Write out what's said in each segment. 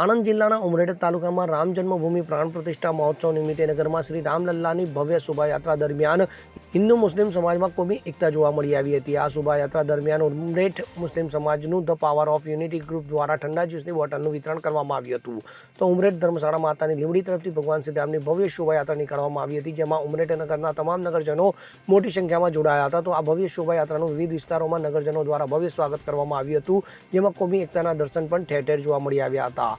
આણંદ જિલ્લાના ઉમરેઠ તાલુકામાં રામ જન્મભૂમિ પ્રાણ પ્રતિષ્ઠા મહોત્સવ નિમિત્તે નગરમાં શ્રી રામલલ્લાની ભવ્ય શોભાયાત્રા દરમિયાન હિન્દુ મુસ્લિમ સમાજમાં કોમી એકતા જોવા મળી આવી હતી. આ શોભાયાત્રા દરમિયાન ઉમરેઠ મુસ્લિમ સમાજનું the power of unity group દ્વારા ઠંડા જ્યુસની બોટલનું વિતરણ કરવામાં આવ્યું હતું. તો ઉમરેઠ ધર્મશાળા માતાની લીમડી તરફથી ભગવાન શ્રી રામની ભવ્ય શોભાયાત્રા નીકાળવામાં આવી હતી, જેમાં ઉમરેઠ નગરના તમામ નગરજનો મોટી સંખ્યામાં જોડાયા હતા. તો આ ભવ્ય શોભાયાત્રાનું વિવિધ વિસ્તારોમાં નગરજનો દ્વારા ભવ્ય સ્વાગત કરવામાં આવ્યું હતું, જેમાં કોમી એકતાના દર્શન પણ ઠેર ઠેર જોવા મળી આવ્યા હતા.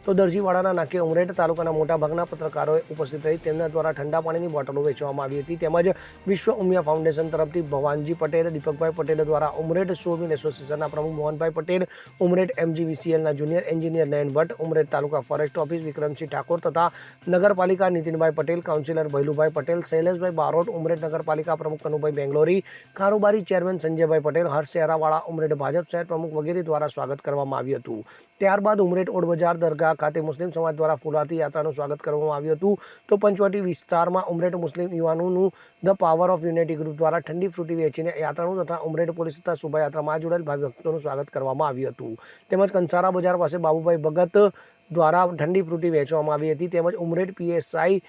તો દરજીવાડાના નાકે ઉમરેઠ તાલુકાના મોટાભાગના પત્રકારોએ ઉપસ્થિત રહી તેમના દ્વારા ઠંડા પાણીની બોટલો વેચવામાં આવી હતી. તેમજ વિશ્વ ઉમિયા ફાઉન્ડેશન તરફથી ભવાનજી પટેલ, દીપકભાઈ પટેલ દ્વારા ઉમરેઠ સોમિલ એસોસિએશનના પ્રમુખ Mohanbhai Patel Umreth એમજીવીસીએલના junior engineer Nayan Bhatt Umreth taluka forest office Vikramsinh Thakor તથા નગરપાલિકા નીતિનભાઈ પટેલ, કાઉન્સિલર ભૈલુભાઈ પટેલ, શૈલેષભાઈ બારોટ ઉમરેઠ નગરપાલિકા પ્રમુખ કનુભાઈ બેંગ્લોરી, કારોબારી ચેરમેન સંજયભાઈ પટેલ, હર્ષ શેરાવાળા ઉમરેઠ ભાજપ શહેર પ્રમુખ વગેરે દ્વારા સ્વાગત કરવામાં આવ્યું હતું. ત્યારબાદ ઉમરેઠ ઓડ બજાર દરગાહ ખાતે મુસ્લિમ સમાજ દ્વારા ફુલાતી યાત્રાનું સ્વાગત કરવામાં આવ્યું હતું. તો પંચવટી વિસ્તારમાં Umreth Muslim યુવાનોનું the power of unity group દ્વારા ઠંડી ફ્રૂટી વેચીને યાત્રાનું તથા ઉમરેઠ પોલીસ તથા શોભાયાત્રામાં જોડાયેલ ભાવિભક્તોનું સ્વાગત કરવામાં આવ્યું હતું. તેમજ કંસારા બજાર પાસે બાબુભાઈ ભગત દ્વારા ઠંડી ફ્રૂટી વેચવામાં આવી હતી. તેમજ ઉમરેઠ પીએસઆઈ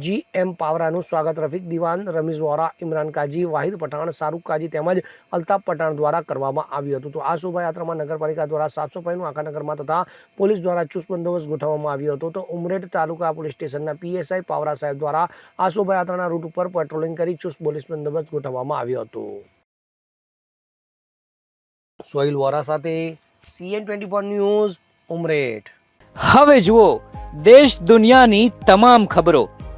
જી એમ પાવરાનું સ્વાગત રફીક દિવાન, રમીઝ વોરા, ઇમરાન કાજી, વાહિદ પઠાણ, શાહરૂખ કાજી તેમજ અલ્તાફ પઠાણ દ્વારા કરવામાં આવ્યું હતું. તો આ શોભાયાત્રામાં નગરપાલિકા દ્વારા સાફ સફાઈનું આખા નગરમાં તથા પોલીસ દ્વારા ચુસ્ત બંદોબસ્ત ગોઠવવામાં આવ્યો હતો. તો ઉમરેઠ તાલુકા પોલીસ સ્ટેશનના પીએસઆઈ પાવરા સાહેબ દ્વારા આ શોભાયાત્રાના રૂટ ઉપર પેટ્રોલિંગ કરી ચુસ્ત પોલીસ બંદોબસ્ત ગોઠવવામાં આવ્યો હતો. સોહિલ વોરા સાથે CN twenty four news, Umreth. હવે જુઓ, દેશ દુનિયાની તમામ ખબરો.